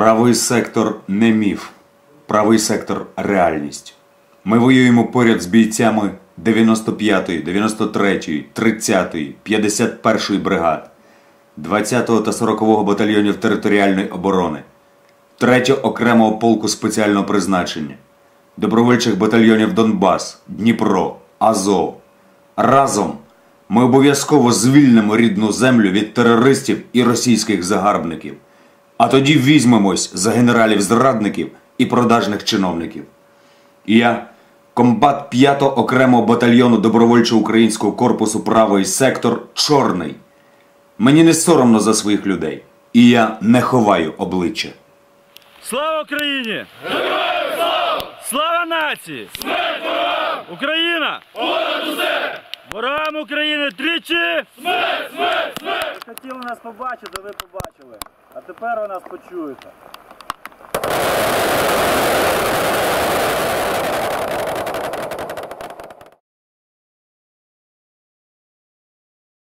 Правий сектор не міф. Правий сектор реальність. Ми воюємо поряд з бійцями 95-ї, 93-ї, 30-ї, 51-ї бригад, 20-го та 40-го батальйонів територіальної оборони, 3-го окремого полку спеціального призначення, добровольчих батальйонів Донбас, Дніпро, Азов. Разом ми обов'язково звільнимо рідну землю від терористів і російських загарбників. А тоді візьмемось за генералів-зрадників і продажних чиновників. Я, комбат 5-го окремого батальйону добровольчого українського корпусу правий сектор Чорний. Мені не соромно за своїх людей, і я не ховаю обличчя. Слава Україні! Героям слава! Слава нації! Смерть ворогам! Україна! Понад усе! Ворогам України тричі! Хотіли нас побачити, ви побачили. А тепер ви нас почуєте.